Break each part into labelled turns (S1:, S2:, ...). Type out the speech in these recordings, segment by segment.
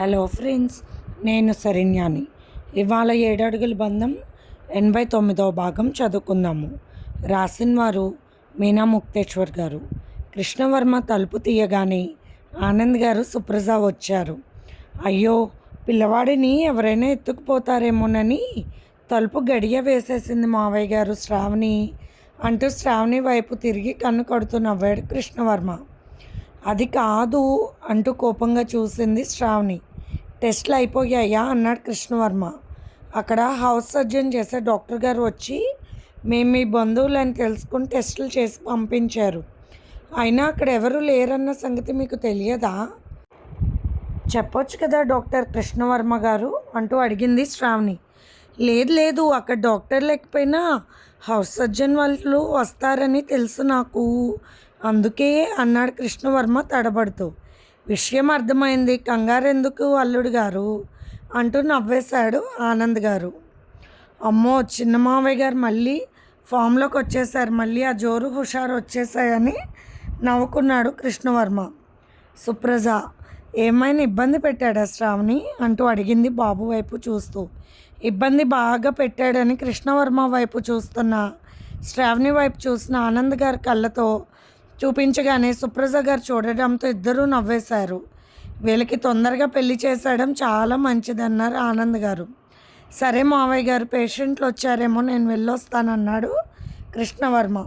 S1: Hello friends నేను సరిన్యాని ఇవాళ ఏడడుగుల బంధం ఎనభై తొమ్మిదవ భాగం చదువుకుందాము. రాసిన వారు మీనా ముక్తేశ్వర్ గారు. కృష్ణవర్మ తలుపు తీయగానే ఆనంద్ గారు సుప్రజ వచ్చారు. అయ్యో పిల్లవాడిని ఎవరైనా ఎత్తుకుపోతారేమోనని తలుపు గడియ వేసేసింది మావయ్య గారు శ్రావణి. అంటూ శ్రావణి వైపు తిరిగి కన్ను కడుతూ నవ్వాడు కృష్ణవర్మ. అది కాదు అంటూ కోపంగా చూసింది శ్రావణి. టెస్ట్లు అయిపోయాయా? అన్నాడు కృష్ణవర్మ. అక్కడ హౌస్ సర్జన్ చేసే డాక్టర్ గారు వచ్చి మేము మీ బంధువులని తెలుసుకుని టెస్టులు చేసి పంపించారు. అయినా అక్కడ ఎవరు లేరన్న సంగతి మీకు తెలియదా? చెప్పొచ్చు కదా డాక్టర్ కృష్ణవర్మ గారు అంటూ అడిగింది శ్రావణి. లేదు లేదు అక్కడ డాక్టర్ లేకపోయినా హౌస్ సర్జన్ వాళ్ళు వస్తారని తెలుసు నాకు. అందుకే అన్నాడు కృష్ణవర్మ తడబడుతూ. విషయం అర్థమైంది. కంగారెందుకు అల్లుడు గారు? అంటూ నవ్వేశాడు ఆనంద్ గారు. అమ్మో చిన్న మావయ్య గారు మళ్ళీ ఫామ్లోకి వచ్చేసారు మళ్ళీ ఆ జోరు హుషారు వచ్చేసాయని నవ్వుకున్నాడు కృష్ణవర్మ. సుప్రజ ఏమైనా ఇబ్బంది పెట్టాడా శ్రావణి? అంటూ అడిగింది బాబు వైపు చూస్తూ. ఇబ్బంది బాగా పెట్టాడని కృష్ణవర్మ వైపు చూస్తున్న. శ్రావణి వైపు చూసిన ఆనంద్ గారి కళ్ళతో చూపించగానే సుప్రజ గారు చూడడంతో ఇద్దరూ నవ్వేశారు. వీళ్ళకి తొందరగా పెళ్ళి చేసేయడం చాలా మంచిదన్నారు ఆనంద్ గారు. సరే మావయ్య గారు పేషెంట్లు వచ్చారేమో నేను వెళ్ళొస్తానన్నాడు కృష్ణవర్మ.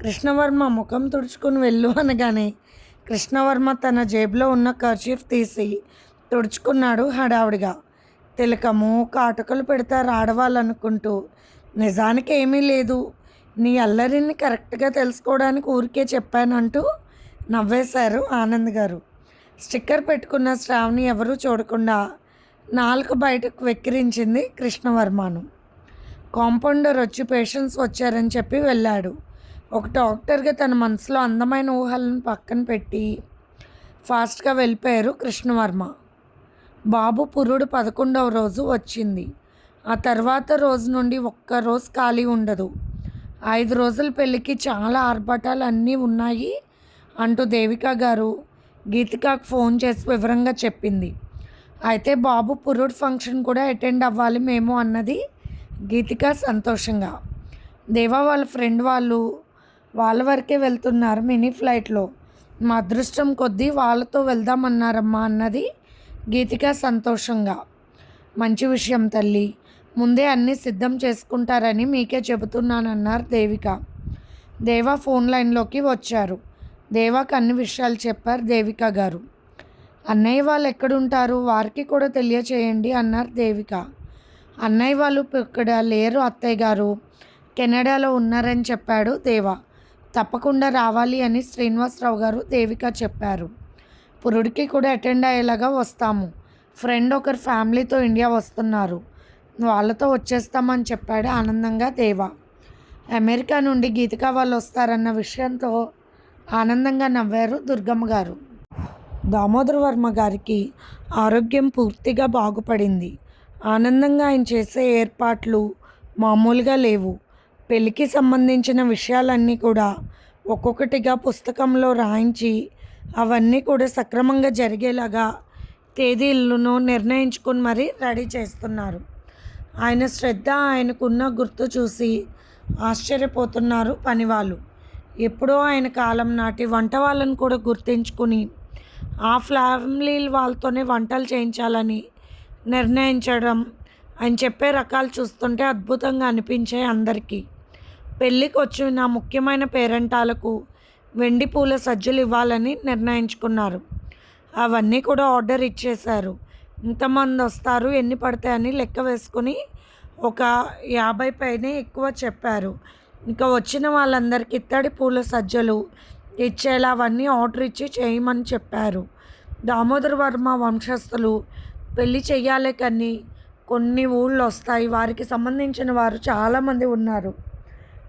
S1: కృష్ణవర్మ ముఖం తుడుచుకుని వెళ్ళు అనగానే కృష్ణవర్మ తన జేబులో ఉన్న కర్చీఫ్ తీసి తుడుచుకున్నాడు హడావుడిగా. తిలకము కాటుకలు పెడతారు ఆడవాళ్ళనుకుంటూ. నిజానికి ఏమీ లేదు. నీ అల్లరిని కరెక్ట్గా తెలుసుకోవడానికి ఊరికే చెప్పానంటూ నవ్వేశారు ఆనంద్ గారు. స్టిక్కర్ పెట్టుకున్న శ్రావణి ఎవరూ చూడకుండా నాలుగు బయటకు వెక్కిరించింది కృష్ణవర్మను. కాంపౌండర్ వచ్చి పేషెంట్స్ వచ్చారని చెప్పి వెళ్ళాడు. ఒక డాక్టర్గా తన మనసులో అందమైన ఊహలను పక్కన పెట్టి ఫాస్ట్గా వెళ్ళిపోయారు కృష్ణవర్మ. బాబు పురుడు పదకొండవ రోజు వచ్చింది. ఆ తర్వాత రోజు నుండి ఒక్క రోజు ఖాళీ ఉండదు. ఐదు రోజుల పెళ్ళికి చాలా ఆర్భటాలు అన్నీ ఉన్నాయి అంటూ దేవిక గారు గీతికాకు ఫోన్ చేసి వివరంగా చెప్పింది. అయితే బాబు పురుడు ఫంక్షన్ కూడా అటెండ్ అవ్వాలి మేము అన్నది గీతిక సంతోషంగా. దేవా వాళ్ళ ఫ్రెండ్ వాళ్ళు వాళ్ళ వరకే వెళ్తున్నారు మినీ ఫ్లైట్లో. మా అదృష్టం కొద్దీ వాళ్ళతో వెళ్దామన్నారమ్మా అన్నది గీతిక సంతోషంగా. మంచి విషయం తల్లి ముందే అన్నీ సిద్ధం చేసుకుంటారని మీకే చెబుతున్నానన్నారు దేవిక. దేవా ఫోన్ లైన్లోకి వచ్చారు. దేవాకు అన్ని విషయాలు చెప్పారు దేవిక గారు. అన్నయ్య వాళ్ళు ఎక్కడుంటారు? వారికి కూడా తెలియచేయండి అన్నారు దేవిక. అన్నయ్య వాళ్ళు ఇక్కడ లేరు అత్తయ్య గారు. కెనడాలో ఉన్నారని చెప్పాడు దేవా. తప్పకుండా రావాలి అని శ్రీనివాసరావు గారు దేవిక చెప్పారు. పురుడికి కూడా అటెండ్ అయ్యేలాగా వస్తాము. ఫ్రెండ్ ఒకరు ఫ్యామిలీతో ఇండియా వస్తున్నారు. వాళ్ళతో వచ్చేస్తామని చెప్పాడు ఆనందంగా దేవా. అమెరికా నుండి గీతికా వాళ్ళు వస్తారన్న విషయంతో ఆనందంగా నవ్వారు దుర్గమ్మ గారు. దామోదర వర్మ గారికి ఆరోగ్యం పూర్తిగా బాగుపడింది. ఆనందంగా ఆయన చేసే ఏర్పాట్లు మామూలుగా లేవు. పెళ్ళికి సంబంధించిన విషయాలన్నీ కూడా ఒక్కొక్కటిగా పుస్తకంలో రాయించి అవన్నీ కూడా సక్రమంగా జరిగేలాగా తేదీలను నిర్ణయించుకుని మరీ రెడీ చేస్తున్నారు. ఆయన శ్రద్ధ ఆయనకున్న గుర్తు చూసి ఆశ్చర్యపోతున్నారు పనివాళ్ళు. ఎప్పుడో ఆయన కాలం నాటి వంట వాళ్ళని కూడా గుర్తించుకుని ఆ ఫ్యామిలీ వాళ్ళతోనే వంటలు చేయించాలని నిర్ణయించడం ఆయన చెప్పే రకాలు చూస్తుంటే అద్భుతంగా అనిపించాయి అందరికీ. పెళ్ళికి వచ్చిన ముఖ్యమైన పేరెంటాలకు వెండి పూల సజ్జలు ఇవ్వాలని నిర్ణయించుకున్నారు. అవన్నీ కూడా ఆర్డర్ ఇచ్చేశారు. ఇంతమంది వస్తారు ఎన్ని పడతాయని లెక్క వేసుకుని ఒక యాభై పైనే ఎక్కువ చెప్పారు. ఇంకా వచ్చిన వాళ్ళందరికీ ఇత్తడి పూల సజ్జలు ఇచ్చేలా అవన్నీ ఆర్డర్ ఇచ్చి చేయమని చెప్పారు. దామోదర్ వర్మ వంశస్థులు పెళ్ళి చెయ్యాలి కానీ కొన్ని ఊళ్ళు వస్తాయి వారికి సంబంధించిన వారు చాలామంది ఉన్నారు.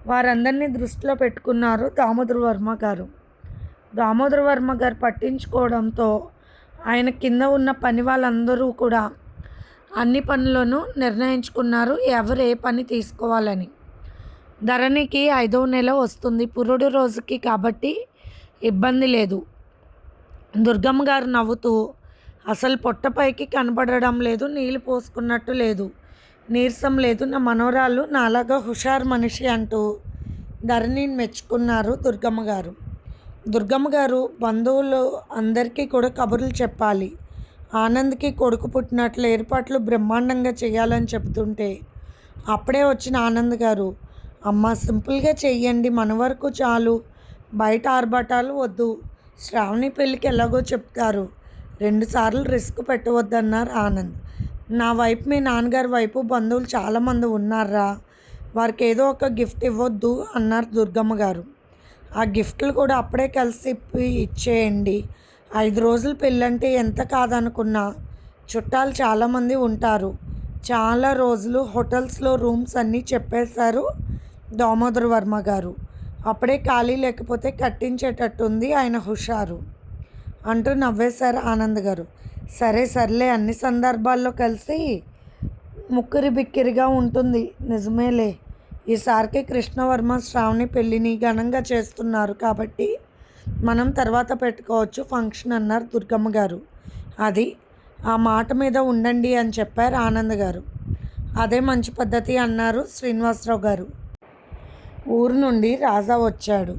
S1: వారందరినీ దృష్టిలో పెట్టుకున్నారు దామోదర్ వర్మ గారు. దామోదర్ వర్మ గారు పట్టించుకోవడంతో ఆయన కింద ఉన్న పని వాళ్ళందరూ కూడా అన్ని పనులను నిర్ణయించుకున్నారు. ఎవరు ఏ పని తీసుకోవాలని. ధరణికి ఐదవ నెల వస్తుంది. పురుడు రోజుకి కాబట్టి ఇబ్బంది లేదు. దుర్గమ్మ గారు నవ్వుతూ అసలు పొట్టపైకి కనబడడం లేదు నీళ్ళు పోసుకున్నట్టు లేదు నీరసం లేదు నా మనోరాలు నాలాగా హుషారు మనిషి అంటూ ధరణిని మెచ్చుకున్నారు దుర్గమ్మ గారు. దుర్గమ్మ గారు బంధువులు అందరికీ కూడా కబుర్లు చెప్పాలి. ఆనంద్కి కొడుకు పుట్టినట్లు ఏర్పాట్లు బ్రహ్మాండంగా చేయాలని చెబుతుంటే అప్పుడే వచ్చిన ఆనంద్ గారు అమ్మ సింపుల్గా చెయ్యండి మన వరకు చాలు. బయట ఆర్భాటాలు వద్దు. శ్రావణి పెళ్ళికి ఎలాగో చెప్తారు. రెండుసార్లు రిస్క్ పెట్టవద్దన్నారు ఆనంద్. నా వైపు మీ నాన్నగారి వైపు బంధువులు చాలామంది ఉన్నారా? వారికి ఏదో ఒక గిఫ్ట్ ఇవ్వద్దు అన్నారు దుర్గమ్మ గారు. ఆ గిఫ్ట్లు కూడా అప్పుడే కలిసి ఇప్పి ఇచ్చేయండి. ఐదు రోజులు పెళ్ళంటే ఎంత కాదనుకున్నా చుట్టాలు చాలామంది ఉంటారు. చాలా రోజులు హోటల్స్లో రూమ్స్ అన్నీ చెప్పేశారు దామోదర్ వర్మ గారు. అప్పుడే ఖాళీ లేకపోతే కట్టించేటట్టుంది ఆయన హుషారు. అంటూ నవ్వేశారు ఆనంద్ గారు. సరే సర్లే అన్ని సందర్భాల్లో కలిసి ముక్కిరి బిక్కిరిగా ఉంటుంది. నిజమేలే. ఈసారికి కృష్ణవర్మ శ్రావణి పెళ్ళిని ఘనంగా చేస్తున్నారు కాబట్టి మనం తర్వాత పెట్టుకోవచ్చు ఫంక్షన్ అన్నారు దుర్గమ్మ గారు. అది ఆ మాట మీద ఉండండి అని చెప్పారు ఆనంద్ గారు. అదే మంచి పద్ధతి అన్నారు శ్రీనివాసరావు గారు. ఊరు నుండి రాజా వచ్చాడు.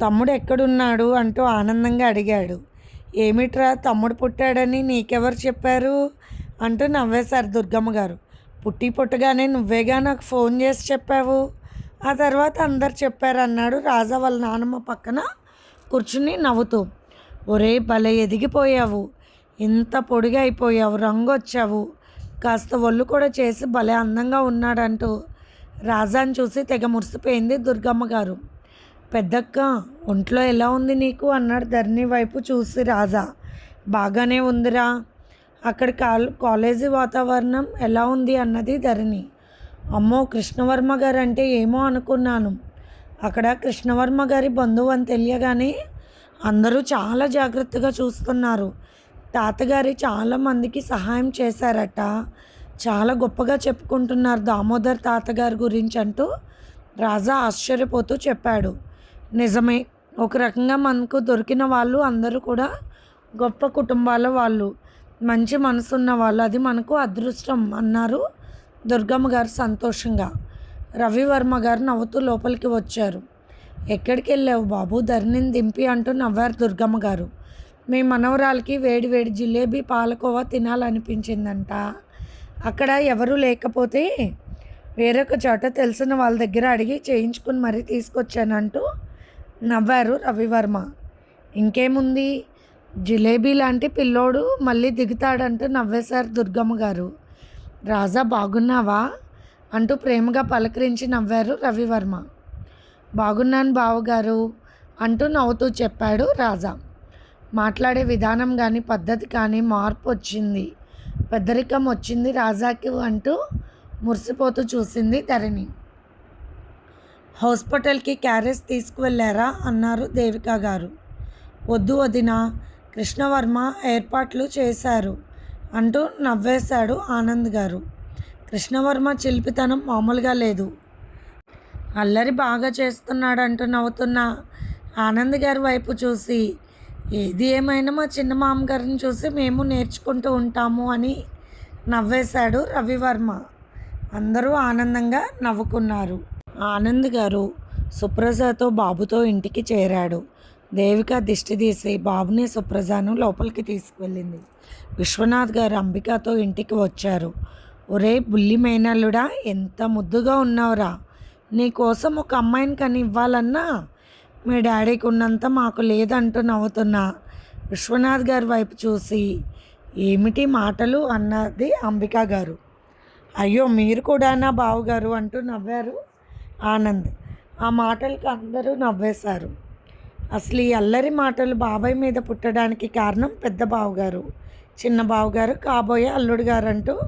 S1: తమ్ముడు ఎక్కడున్నాడు? అంటూ ఆనందంగా అడిగాడు. ఏమిట్రా తమ్ముడు పుట్టాడని నీకెవరు చెప్పారు? అంటూ నవ్వేశారు దుర్గమ్మ గారు. పుట్టి పుట్టగానే నువ్వేగా నాకు ఫోన్ చేసి చెప్పావు? ఆ తర్వాత అందరు చెప్పారు అన్నాడు రాజా వాళ్ళ నానమ్మ పక్కన కూర్చుని నవ్వుతూ. ఒరే భలే ఎదిగిపోయావు. ఇంత పొడిగా అయిపోయావు రంగు వచ్చావు కాస్త ఒళ్ళు కూడా చేసి భలే అందంగా ఉన్నాడంటూ రాజాని చూసి తెగ మురిసిపోయింది దుర్గమ్మ గారు. పెద్దక్క ఒంట్లో ఎలా ఉంది నీకు? అన్నాడు ధరణి వైపు చూసి రాజా. బాగానే ఉందిరా. అక్కడ కాల్ కాలేజీ వాతావరణం ఎలా ఉంది అన్నది ధరణి. అమ్మో కృష్ణవర్మ గారు అంటే ఏమో అనుకున్నాను. అక్కడ కృష్ణవర్మ గారి బంధువు అని తెలియగానే అందరూ చాలా జాగ్రత్తగా చూస్తున్నారు. తాతగారి చాలామందికి సహాయం చేశారట. చాలా గొప్పగా చెప్పుకుంటున్నారు దామోదర్ తాతగారి గురించి అంటూ రాజా ఆశ్చర్యపోతూ చెప్పాడు. నిజమే ఒక రకంగా మనకు దొరికిన వాళ్ళు అందరూ కూడా గొప్ప కుటుంబాల వాళ్ళు. మంచి మనసున్న వాళ్ళు అది మనకు అదృష్టం అన్నారు దుర్గమ్మ గారు సంతోషంగా. రవివర్మ గారు నవ్వుతూ లోపలికి వచ్చారు. ఎక్కడికి వెళ్ళావు బాబు? ధరణిని దింపి అంటూ నవ్వారు దుర్గమ్మ గారు. మీ మనవరాలకి వేడి వేడి జిలేబీ పాలకోవా తినాలనిపించిందంట. అక్కడ ఎవరూ లేకపోతే వేరొక చోట తెలిసిన వాళ్ళ దగ్గర అడిగి చేయించుకుని మరీ తీసుకొచ్చానంటూ నవ్వారు రవివర్మ. ఇంకేముంది? జిలేబీ లాంటి పిల్లోడు మళ్ళీ దిగుతాడంటూ నవ్వేశారు దుర్గమ్మ గారు. రాజా బాగున్నావా? అంటూ ప్రేమగా పలకరించి నవ్వారు రవివర్మ. బాగున్నాను బావగారు అంటూ నవ్వుతూ చెప్పాడు రాజా. మాట్లాడే విధానం కానీ పద్ధతి కానీ మార్పు వచ్చింది. పెద్దరికం వచ్చింది రాజాకి అంటూ మురిసిపోతూ చూసింది ధరణి. హాస్పిటల్కి క్యారేజ్ తీసుకువెళ్ళారా? అన్నారు దేవిక గారు. వద్దు వదినా కృష్ణవర్మ ఏర్పాట్లు చేశారు అంటూ నవ్వేశాడు ఆనంద్ గారు. కృష్ణవర్మ చిలిపితనం మామూలుగా లేదు. అల్లరి బాగా చేస్తున్నాడంటూ నవ్వుతున్న ఆనంద్ గారి వైపు చూసి ఏది ఏమైనా మా చిన్న మామగారిని చూసి మేము నేర్చుకుంటూ ఉంటాము అని నవ్వేశాడు రవివర్మ. అందరూ ఆనందంగా నవ్వుకున్నారు. ఆనంద్ గారు సుప్రజతో బాబుతో ఇంటికి చేరాడు. దేవిక దిష్టి తీసి బాబుని సుప్రజాను లోపలికి తీసుకువెళ్ళింది. విశ్వనాథ్ గారు అంబికతో ఇంటికి వచ్చారు. ఒరే బుల్లి మేనల్లుడా ఎంత ముద్దుగా ఉన్నావురా. నీ కోసం ఒక అమ్మాయిని కని ఇవ్వాలన్నా మీ డాడీకి ఉన్నంత మాకు లేదంటూ నవ్వుతున్నా విశ్వనాథ్ గారి వైపు చూసి ఏమిటి మాటలు అన్నది అంబిక గారు. అయ్యో మీరు కూడా నా బావగారు అంటూ నవ్వారు ఆనంద్. ఆ మాటలకు అందరూ నవ్వేశారు. అసలు ఈ అల్లరి మాటలు బాబాయ్ మీద పుట్టడానికి కారణం పెద్ద బావగారు. చిన్న బావగారు కాబోయే అల్లుడు గారు అంటూ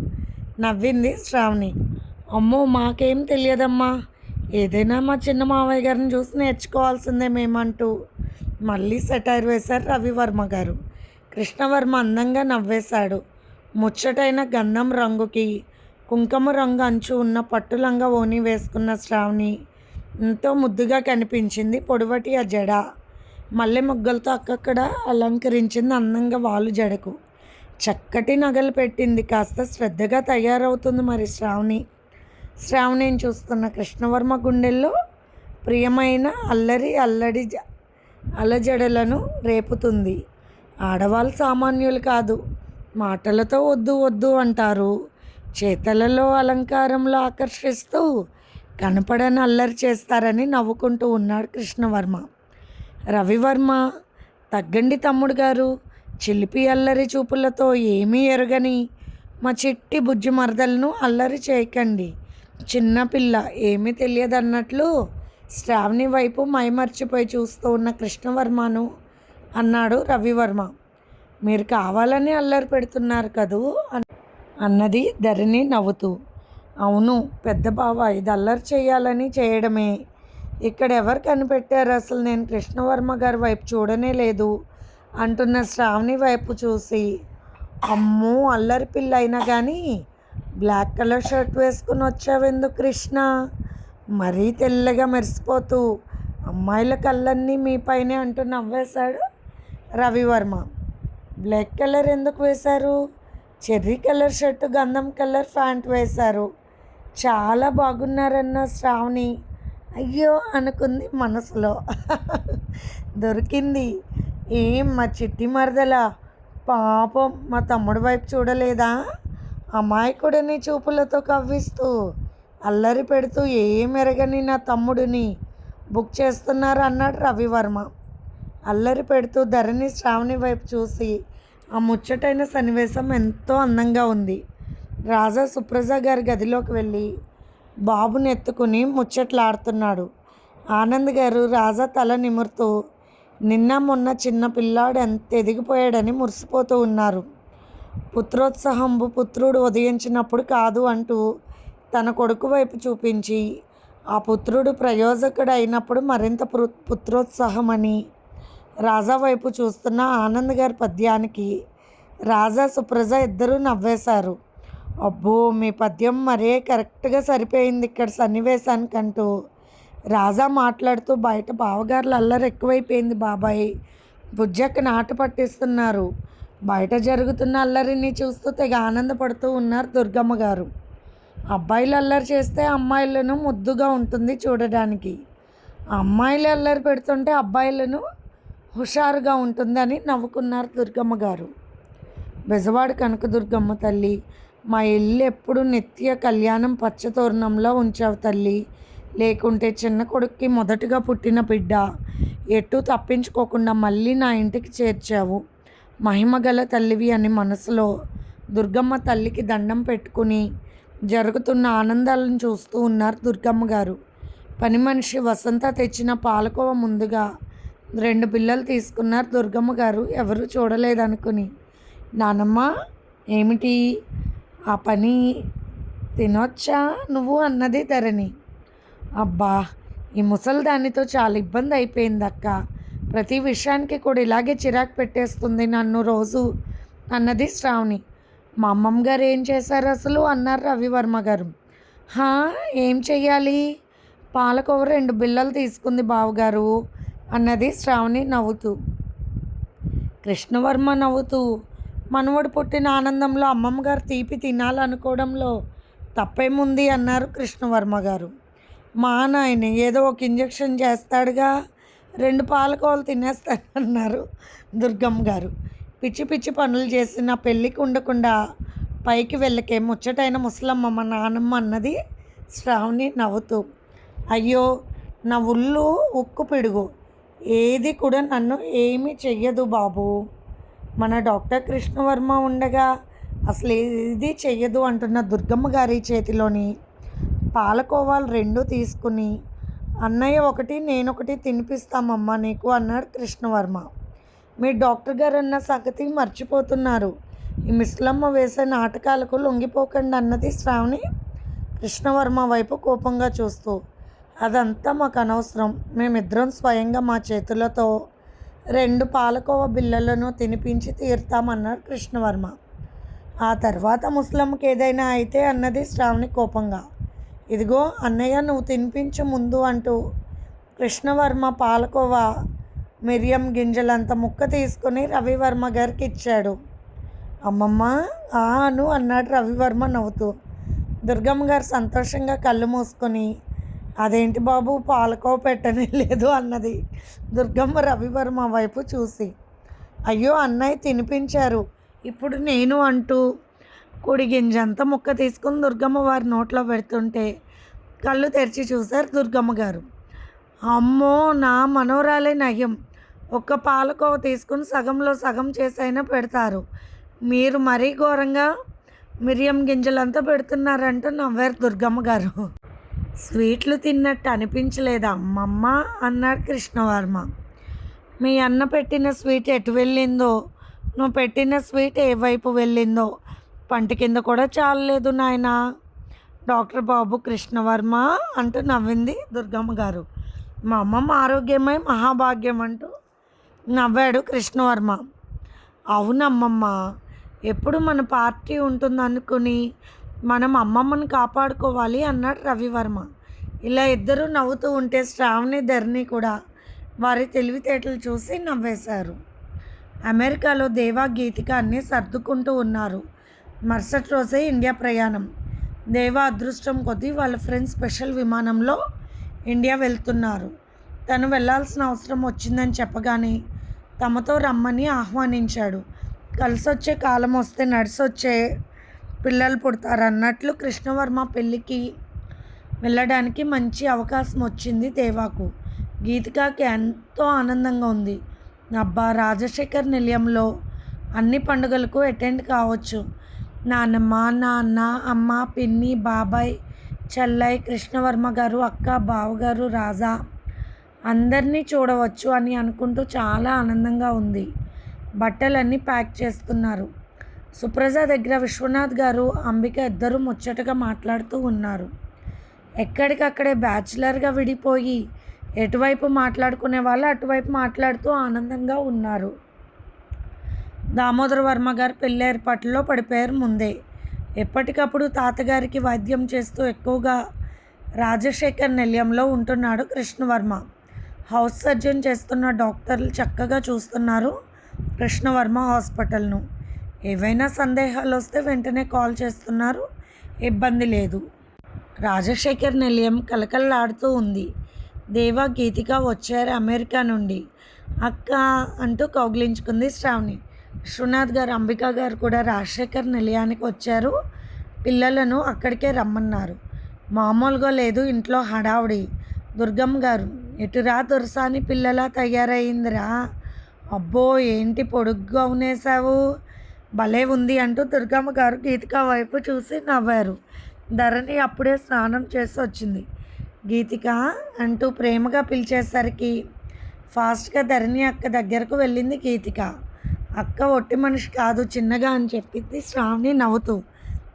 S1: నవ్వింది శ్రావణి. అమ్మో మాకేం తెలియదమ్మా. ఏదైనా మా చిన్న మావయ్య గారిని చూసి నేర్చుకోవాల్సిందే మేమంటూ మళ్ళీ సెటైర్ వేశారు రవివర్మ గారు. కృష్ణవర్మ అందంగా నవ్వేశాడు. ముచ్చటైన గంధం రంగుకి కుంకుమ రంగు అంచు ఉన్న పట్టులంగా ఓని వేసుకున్న శ్రావణి ఎంతో ముద్దుగా కనిపించింది పొడవటి ఆ జడ. మల్లె మొగ్గలతో అక్కక్కడ అలంకరించింది అందంగా వాలు జడకు. చక్కటి నగలు పెట్టింది. కాస్త శ్రద్ధగా తయారవుతుంది మరి శ్రావణి. శ్రావణిని చూస్తున్న కృష్ణవర్మ గుండెల్లో ప్రియమైన అల్లరి అల్లడి జ- అలజడలను రేపుతుంది. ఆడవాళ్ళు సామాన్యులు కాదు. మాటలతో వద్దు వద్దు అంటారు. చేతలలో అలంకారంలో ఆకర్షిస్తూ కనపడని అల్లరి చేస్తారని నవ్వుకుంటూ ఉన్నాడు కృష్ణవర్మ. రవివర్మ తగ్గండి తమ్ముడు గారు చిలిపి అల్లరి చూపులతో ఏమీ ఎరగని మా చిట్టి బుజ్జి మరదలను అల్లరి చేయకండి. చిన్నపిల్ల ఏమీ తెలియదన్నట్లు శ్రావణి వైపు మైమర్చిపోయి చూస్తూ ఉన్న కృష్ణవర్మను అన్నాడు రవివర్మ. మీరు కావాలని అల్లరి పెడుతున్నారు కదూ? అన్- అన్నది ధరణి నవ్వుతూ. అవును పెద్ద బావ ఇది అల్లరి చేయాలని చేయడమే. ఇక్కడ ఎవరు కనిపెట్టారు? అసలు నేను కృష్ణవర్మ గారి వైపు చూడనే లేదు. అంటున్న శ్రావణి వైపు చూసి అమ్మో అల్లరి పిల్ల అయినా కానీ బ్లాక్ కలర్ షర్ట్ వేసుకుని వచ్చావెందుకు కృష్ణ? మరీ తెల్లగా మెరిసిపోతూ అమ్మాయిల కళ్ళన్నీ మీ పైనే అంటూ నవ్వేశాడు రవివర్మ. బ్లాక్ కలర్ ఎందుకు వేశారు? చెర్రీ కలర్ షర్టు గంధం కలర్ ప్యాంట్ వేశారు. చాలా బాగున్నారన్న శ్రావణి. అయ్యో అనుకుంది మనసులో. దొరికింది. ఏం మా చిట్టి మరదల? పాపం మా తమ్ముడు వైపు చూడలేదా? అమాయకుడిని చూపులతో కవ్విస్తూ అల్లరి పెడుతూ ఏం ఎరగని నా తమ్ముడిని బుక్ చేస్తున్నారు అన్నాడు రవివర్మ. అల్లరి పెడుతూ ధరణి శ్రావణి వైపు చూసి ఆ ముచ్చటైన సన్నివేశం ఎంతో అందంగా ఉంది. రాజా సుప్రజ గారి గదిలోకి వెళ్ళి బాబుని ఎత్తుకుని ముచ్చట్లాడుతున్నాడు. ఆనంద్ గారు రాజా తల నిమురుతూ నిన్న మొన్న చిన్న పిల్లాడు ఎంత ఎదిగిపోయాడని మురిసిపోతూ ఉన్నారు. పుత్రోత్సాహంబు పుత్రుడు ఉదయించినప్పుడు కాదు అంటూ తన కొడుకు వైపు చూపించి ఆ పుత్రుడు ప్రయోజకుడు అయినప్పుడు మరింత పుత్రోత్సాహమని రాజా వైపు చూస్తున్న ఆనంద్ గారి పద్యానికి రాజా సుప్రజ ఇద్దరూ నవ్వేశారు. అబ్బో మీ పద్యం మరే కరెక్ట్గా సరిపోయింది ఇక్కడ సన్నివేశానికంటూ. రాజా మాట్లాడుతూ బయట బావగారులు అల్లరి ఎక్కువైపోయింది బాబాయ్. బుజ్జక్క నాట పట్టిస్తున్నారు. బయట జరుగుతున్న అల్లరిని చూస్తూ తెగ ఆనందపడుతూ ఉన్నారు దుర్గమ్మ గారు. అబ్బాయిలు అల్లరి చేస్తే అమ్మాయిలను ముద్దుగా ఉంటుంది చూడడానికి. అమ్మాయిలు అల్లరి పెడుతుంటే అబ్బాయిలను హుషారుగా ఉంటుందని నవ్వుకున్నారు దుర్గమ్మ గారు. బెజవాడ కనకదుర్గమ్మ తల్లి మా ఇల్లు ఎప్పుడు నిత్య కళ్యాణం పచ్చతోరణంలో ఉంచావు తల్లి. లేకుంటే చిన్న కొడుక్కి మొదటగా పుట్టిన బిడ్డ. ఎటు తప్పించుకోకుండా మళ్ళీ నా ఇంటికి చేర్చావు. మహిమగల తల్లివి అని మనసులో దుర్గమ్మ తల్లికి దండం పెట్టుకుని జరుగుతున్న ఆనందాలను చూస్తూ ఉన్నారు దుర్గమ్మ గారు. పని మనిషి వసంత తెచ్చిన పాలకోవ ముందుగా రెండు పిల్లలు తీసుకున్నారు దుర్గమ్మ గారు. ఎవరు చూడలేదనుకుని నానమ్మ ఏమిటి? ఆ పని తినొచ్చా నువ్వు అన్నది ధరణి. అబ్బా ఈ ముసలిదానితో చాలా ఇబ్బంది అయిపోయింది అక్క. ప్రతి విషయానికి కూడా ఇలాగే చిరాకు పెట్టేస్తుంది నన్ను రోజు అన్నది శ్రావణి. మా అమ్మమ్మ గారు ఏం చేశారు అసలు? అన్నారు రవివర్మ గారు. హా ఏం చెయ్యాలి? పాలకోవ రెండు బిళ్ళలు తీసుకుంది బావగారు అన్నది శ్రావణి నవ్వుతూ. కృష్ణవర్మ నవ్వుతూ మనవడు పుట్టిన ఆనందంలో అమ్మమ్మ గారు తీపి తినాలనుకోవడంలో తప్పేముంది అన్నారు కృష్ణవర్మ గారు. మా నాయన ఏదో ఒక ఇంజెక్షన్ చేస్తాడుగా రెండు పాలకోవలు తినేస్తాడన్నారు దుర్గమ్మ గారు. పిచ్చి పిచ్చి పనులు చేసిన పెళ్ళికి ఉండకుండా పైకి వెళ్ళకే ముచ్చటైన ముసలమ్మ మా నానమ్మ అన్నది శ్రావణి నవ్వుతూ అయ్యో నా ఉల్లు ఉక్కు పిడుగు. ఏది కూడా నన్ను ఏమీ చెయ్యదు బాబు. మన డాక్టర్ కృష్ణవర్మ ఉండగా అసలు ఇది చెయ్యదు అంటున్న దుర్గమ్మ గారి చేతిలోని పాలకోవాలు రెండు తీసుకుని అన్నయ్య ఒకటి నేను ఒకటి తినిపిస్తామమ్మా నీకు అన్నాడు కృష్ణవర్మ. మీరు డాక్టర్ గారు అన్న సంగతి మర్చిపోతున్నారు. ఈ మిస్లమ్మ వేసే నాటకాలకు లొంగిపోకండి అన్నది శ్రావణి కృష్ణవర్మ వైపు కోపంగా చూస్తూ అదంతా మాకు అనవసరం. మేమిద్దరం స్వయంగా మా చేతులతో రెండు పాలకోవ బిళ్ళలను తినిపించి తీరుతామన్నాడు కృష్ణవర్మ. ఆ తర్వాత ముస్లమ్మకి ఏదైనా అయితే అన్నది శ్రావణి కోపంగా. ఇదిగో అన్నయ్య నువ్వు తినిపించు ముందు అంటూ కృష్ణవర్మ పాలకోవ మిరియం గింజలంత ముక్క తీసుకొని రవివర్మ గారికి ఇచ్చాడు. అమ్మమ్మ ఆ అన్నాడు రవివర్మ నవ్వుతూ. దుర్గమ్మ గారు సంతోషంగా కళ్ళు మూసుకొని అదేంటి బాబు? పాలకోవ పెట్టనే లేదు అన్నది. దుర్గమ్మ రవివర్మ వైపు చూసి అయ్యో అన్నయ్య తినిపించారు. ఇప్పుడు నేను అంటూ కుడి గింజంత ముక్క తీసుకుని దుర్గమ్మ వారి నోట్లో పెడుతుంటే కళ్ళు తెరిచి చూశారు దుర్గమ్మ గారు. అమ్మో నా మనోరాలే నయం. ఒక్క పాలకోవ తీసుకుని సగంలో సగం చేసైనా పెడతారు. మీరు మరీ ఘోరంగా మిరియం గింజలంతా పెడుతున్నారంటూ నవ్వారు దుర్గమ్మ గారు. స్వీట్లు తిన్నట్టు అనిపించలేదా? అమ్మమ్మ అన్నాడు కృష్ణవర్మ. మీ అన్న పెట్టిన స్వీట్ ఎటు వెళ్ళిందో? నువ్వు పెట్టిన స్వీట్ ఏ వైపు వెళ్ళిందో? పంట కింద కూడా చాలలేదు నాయన. డాక్టర్ బాబు కృష్ణవర్మ అంటూ నవ్వింది దుర్గమ్మ గారు. మా అమ్మమ్మ ఆరోగ్యమై మహాభాగ్యం అంటూ నవ్వాడు కృష్ణవర్మ. అవునమ్మమ్మ ఎప్పుడు మన పార్టీ ఉంటుందనుకుని మనం అమ్మమ్మని కాపాడుకోవాలి అన్నాడు రవివర్మ. ఇలా ఇద్దరూ నవ్వుతూ ఉంటే శ్రావణి ధరణి కూడా వారి తెలివితేటలు చూసి నవ్వేశారు. అమెరికాలో దేవా గీతిక అన్నీ సర్దుకుంటూ ఉన్నారు. మరుసటి రోజే ఇండియా ప్రయాణం. దేవా అదృష్టం కొద్దీ వాళ్ళ ఫ్రెండ్స్ స్పెషల్ విమానంలో ఇండియా వెళ్తున్నారు. తను వెళ్ళాల్సిన అవసరం వచ్చిందని చెప్పగానే తమతో రమ్మని ఆహ్వానించాడు. కలిసొచ్చే కాలం వస్తే నడిసొచ్చే పిల్లలు పుడతారు అన్నట్లు కృష్ణవర్మ పెళ్ళికి వెళ్ళడానికి మంచి అవకాశం వచ్చింది దేవాకు గీతికాకి ఎంతో ఆనందంగా ఉంది. అబ్బా రాజశేఖర్ నిలయంలో అన్ని పండుగలకు అటెండ్ కావచ్చు. నాన్నమ్మ నాన్న అమ్మ పిన్ని బాబాయ్ చెల్లై కృష్ణవర్మ గారు అక్క బావగారు రాజా అందరినీ చూడవచ్చు అని అనుకుంటూ చాలా ఆనందంగా ఉంది. బట్టలన్నీ ప్యాక్ చేస్తున్నారు సుప్రజ దగ్గర విశ్వనాథ్ గారు అంబిక ఇద్దరు ముచ్చటగా మాట్లాడుతూ ఉన్నారు. ఎక్కడికక్కడే బ్యాచులర్గా విడిపోయి ఎటువైపు మాట్లాడుకునే వాళ్ళు అటువైపు మాట్లాడుతూ ఆనందంగా ఉన్నారు. దామోదర వర్మ గారు పెళ్ళి ఏర్పాట్లలో పడిపోయారు ముందే. ఎప్పటికప్పుడు తాతగారికి వైద్యం చేస్తూ ఎక్కువగా రాజశేఖర్ నిలయంలో ఉంటున్నాడు కృష్ణవర్మ హౌస్ సర్జన్ చేస్తున్న డాక్టర్లు చక్కగా చూస్తున్నారు కృష్ణవర్మ హాస్పిటల్ను. ఏవైనా సందేహాలు వస్తే వెంటనే కాల్ చేస్తున్నారు. ఇబ్బంది లేదు. రాజశేఖర్ నిలయం కలకల్లాడుతూ ఉంది. దేవా గీతిక వచ్చారు అమెరికా నుండి. అక్క అంటూ కౌగిలించుకుంది శ్రావణి. విశ్వనాథ్ గారు అంబిక గారు కూడా రాజశేఖర్ నిలయానికి వచ్చారు. పిల్లలను అక్కడికే రమ్మన్నారు. మామూలుగా లేదు ఇంట్లో హడావుడి. దుర్గమ్మ గారు ఎటురా దుర్సాని పిల్లలా తయారైందిరా అబ్బో ఏంటి పొడుగ్గా ఉనేసావు భలే ఉంది అంటూ దుర్గమ్మ గారు గీతిక వైపు చూసి నవ్వారు. ధరణి అప్పుడే స్నానం చేసి వచ్చింది. గీతిక అంటూ ప్రేమగా పిలిచేసరికి ఫాస్ట్గా ధరణి అక్క దగ్గరకు వెళ్ళింది గీతిక. అక్క ఒట్టి మనిషి కాదు చిన్నగా అని చెప్పింది శ్రావణి నవ్వుతూ.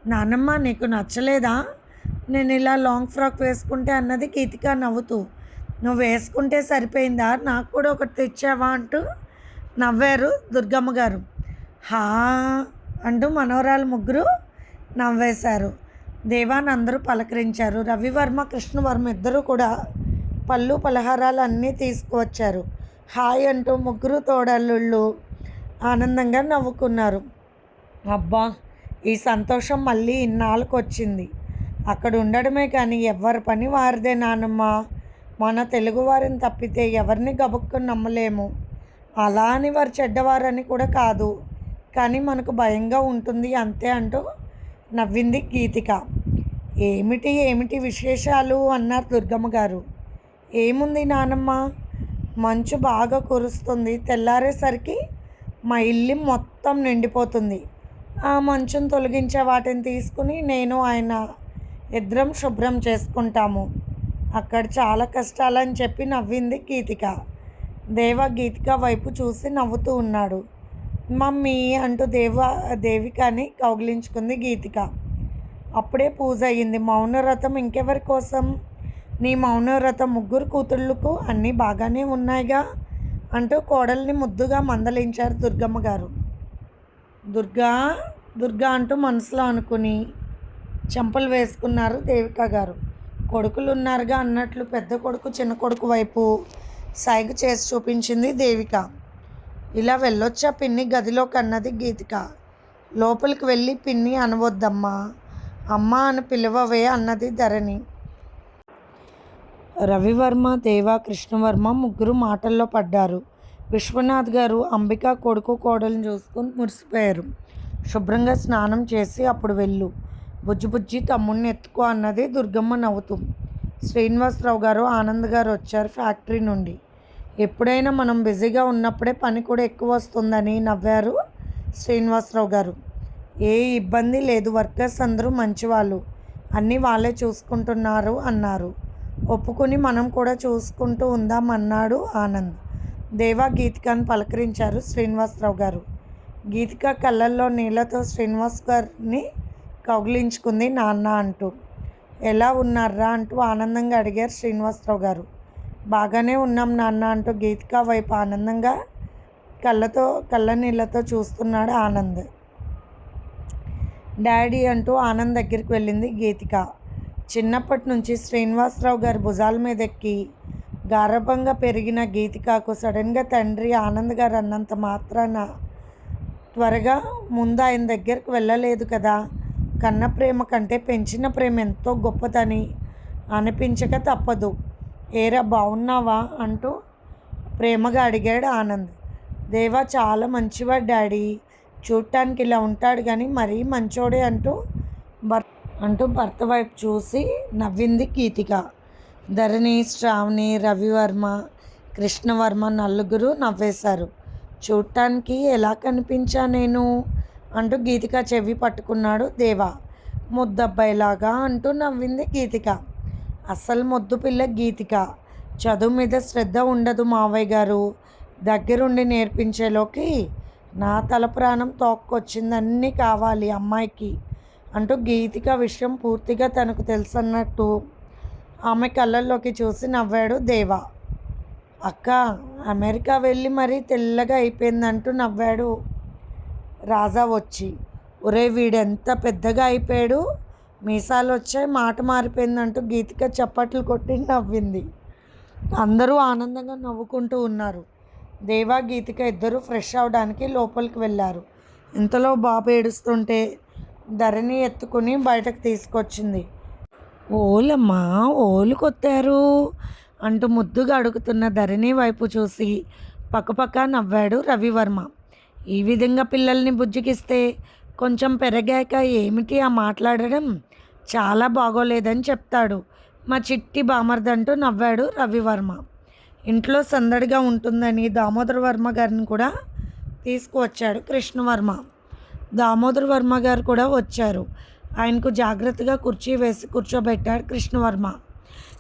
S1: నానమ్మ నీకు నచ్చలేదా? నేను ఇలా లాంగ్ ఫ్రాక్ వేసుకుంటే అన్నది గీతిక నవ్వుతూ. నువ్వు వేసుకుంటే సరిపోయిందా? నాకు కూడా ఒకటి తెచ్చావా? అంటూ నవ్వారు దుర్గమ్మ గారు. హా అంటూ మనోరాలు ముగ్గురు నవ్వేశారు. దేవాన్ని అందరూ పలకరించారు. రవివర్మ కృష్ణవర్మ ఇద్దరూ కూడా పళ్ళు పలహారాలు అన్నీ తీసుకువచ్చారు. హాయ్ అంటూ ముగ్గురు తోడల్లుళ్ళు ఆనందంగా నవ్వుకున్నారు. అబ్బా ఈ సంతోషం మళ్ళీ ఇన్నాళ్ళకు వచ్చింది అక్కడ ఉండడమే కానీ ఎవరి పని వారిదే నానమ్మ. మన తెలుగువారిని తప్పితే ఎవరిని గబుక్కుని నమ్మలేము. అలా అని వారు చెడ్డవారని కూడా కాదు. కానీ మనకు భయంగా ఉంటుంది అంతే అంటూ నవ్వింది గీతిక. ఏమిటి ఏమిటి విశేషాలు? అన్నారు దుర్గమ్మ గారు. ఏముంది నానమ్మ? మంచు బాగా కురుస్తుంది. తెల్లారేసరికి మా ఇల్లు మొత్తం నిండిపోతుంది. ఆ మంచును తొలగించే వాటిని తీసుకుని నేను ఆయన ఇద్దరం శుభ్రం చేసుకుంటాము. అక్కడ చాలా కష్టాలని చెప్పి నవ్వింది గీతిక. దేవ గీతిక వైపు చూసి నవ్వుతూ ఉన్నాడు. మమ్మీ అంటూ దేవ దేవికని కౌగిలించుకుంది గీతిక. అప్పుడే పూజ అయ్యింది. మౌనవ్రతం ఇంకెవరి కోసం? నీ మౌనవ్రతం ముగ్గురు కూతుళ్ళకు అన్నీ బాగానే ఉన్నాయిగా అంటూ కోడల్ని ముద్దుగా మందలించారు దుర్గమ్మ గారు. దుర్గా దుర్గా అంటూ మనసులో అనుకుని చెంపలు వేసుకున్నారు దేవిక గారు. కొడుకులు ఉన్నారుగా అన్నట్లు పెద్ద కొడుకు చిన్న కొడుకు వైపు సైగ చేసి చూపించింది దేవిక. ఇలా వెళ్ళొచ్చా పిన్ని గదిలోకి అన్నది గీతిక. లోపలికి వెళ్ళి పిన్ని అనవద్దమ్మా. అమ్మ అని పిలవవే అన్నది ధరణి. రవివర్మ దేవా కృష్ణవర్మ ముగ్గురు మాటల్లో పడ్డారు. విశ్వనాథ్ గారు అంబిక కొడుకు కోడలను చూసుకొని మురిసిపోయారు. శుభ్రంగా స్నానం చేసి అప్పుడు వెళ్ళు. బుజ్జి బుజ్జి తమ్ముడిని ఎత్తుకో అన్నది దుర్గమ్మ నవ్వుతూ. శ్రీనివాసరావు గారు ఆనంద్ గారు వచ్చారు ఫ్యాక్టరీ నుండి. ఎప్పుడైనా మనం బిజీగా ఉన్నప్పుడే పని కూడా ఎక్కువ వస్తుందని నవ్వారు శ్రీనివాసరావు గారు. ఏ ఇబ్బంది లేదు వర్కర్స్ అందరూ మంచివాళ్ళు. అన్నీ వాళ్ళే చూసుకుంటున్నారు అన్నారు. ఒప్పుకొని మనం కూడా చూసుకుంటూ ఉందాం అన్నాడు ఆనంద్. దేవా గీతికాను పలకరించారు శ్రీనివాసరావు గారు. గీతిక కళ్ళల్లో నీళ్ళతో శ్రీనివాస్ గారిని కౌగిలించుకుంది నాన్న అంటూ. ఎలా ఉన్నారా? అంటూ ఆనందంగా అడిగారు శ్రీనివాసరావు గారు. బాగానే ఉన్నాం నాన్న అంటూ గీతిక వైపు ఆనందంగా కళ్ళతో కళ్ళ నీళ్ళతో చూస్తున్నాడు ఆనంద్. డాడీ అంటూ ఆనంద్ దగ్గరికి వెళ్ళింది గీతిక. చిన్నప్పటి నుంచి శ్రీనివాసరావు గారి భుజాల మీద ఎక్కి గారభంగా పెరిగిన గీతికకు సడన్గా తండ్రి ఆనంద్ గారు అన్నంత మాత్రాన త్వరగా ముందు ఆయన దగ్గరకు వెళ్ళలేదు కదా. కన్న ప్రేమ కంటే పెంచిన ప్రేమ ఎంతో గొప్పదని అనిపించక తప్పదు. ఏరా బాగున్నావా అంటూ ప్రేమగా అడిగాడు ఆనంద్. దేవా చాలా మంచివాడు డాడీ. చూడటానికి ఇలా ఉంటాడు కానీ మరీ మంచోడే అంటూ భర్ అంటూ భర్త వైపు చూసి నవ్వింది గీతిక ధరణి శ్రావణి రవివర్మ కృష్ణవర్మ నలుగురు నవ్వేశారు. చూడటానికి ఎలా కనిపించా నేను? అంటూ గీతిక చెవి పట్టుకున్నాడు దేవా. ముద్దబ్బాయిలాగా అంటూ నవ్వింది గీతిక. అస్సలు మొద్దు పిల్ల గీతిక. చదువు మీద శ్రద్ధ ఉండదు మావయ్య గారు. దగ్గరుండి నేర్పించేలోకి నా తల ప్రాణం తోక్కొచ్చిందన్నీ కావాలి అమ్మాయికి అంటూ గీతిక విషయం పూర్తిగా తనకు తెలుసన్నట్టు ఆమె కళ్ళల్లోకి చూసి నవ్వాడు దేవా. అక్క అమెరికా వెళ్ళి మరీ తెల్లగా అయిపోయిందంటూ నవ్వాడు. రాజా వచ్చి ఒరే వీడెంత పెద్దగా అయిపోయాడు? మీసాలు వచ్చాయి మాట మారిపోయిందంటూ గీతిక చప్పట్లు కొట్టి నవ్వింది. అందరూ ఆనందంగా నవ్వుకుంటూ ఉన్నారు. దేవా గీతిక ఇద్దరు ఫ్రెష్ అవడానికి లోపలికి వెళ్ళారు. ఇంతలో బాబు ఏడుస్తుంటే ధరణి ఎత్తుకుని బయటకు తీసుకొచ్చింది. ఓలమ్మా ఓలు కొత్తారు అంటూ ముద్దుగా అడుగుతున్న ధరణి వైపు చూసి పక్కపక్క నవ్వాడు రవివర్మ. ఈ విధంగా పిల్లల్ని బుజ్జికిస్తే కొంచెం పెరగాక ఏమిటి ఆ మాట్లాడడం? చాలా బాగోలేదని చెప్తాడు. మా చిట్టి బామర్దంటూ నవ్వాడు రవివర్మ. ఇంట్లో సందడిగా ఉంటుందని దామోదర వర్మ గారిని కూడా తీసుకువచ్చాడు కృష్ణవర్మ. దామోదర్ వర్మ గారు కూడా వచ్చారు. ఆయనకు జాగ్రత్తగా కుర్చీ వేసి కూర్చోబెట్టాడు కృష్ణవర్మ.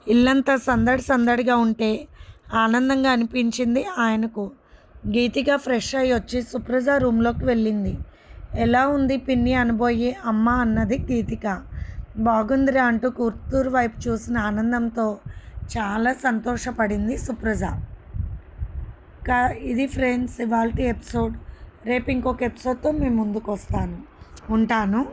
S1: ఇల్లంతా సందడి సందడిగా ఉంటే ఆనందంగా అనిపించింది ఆయనకు. గీతిక ఫ్రెష్ అయ్యి వచ్చి సుప్రజ రూమ్లోకి వెళ్ళింది. ఎలా ఉంది పిన్ని అనబోయి అమ్మ అన్నది గీతిక. బాగుందిరా అంటూ కూతురు వైపు చూసిన ఆనందంతో చాలా సంతోషపడింది సుప్రజ. కా ఇది ఫ్రెండ్స్ ఇవాళ ఎపిసోడ్. రేపు ఇంకొక ఎపిసోడ్తో మేము ముందుకు వస్తాను ఉంటాను.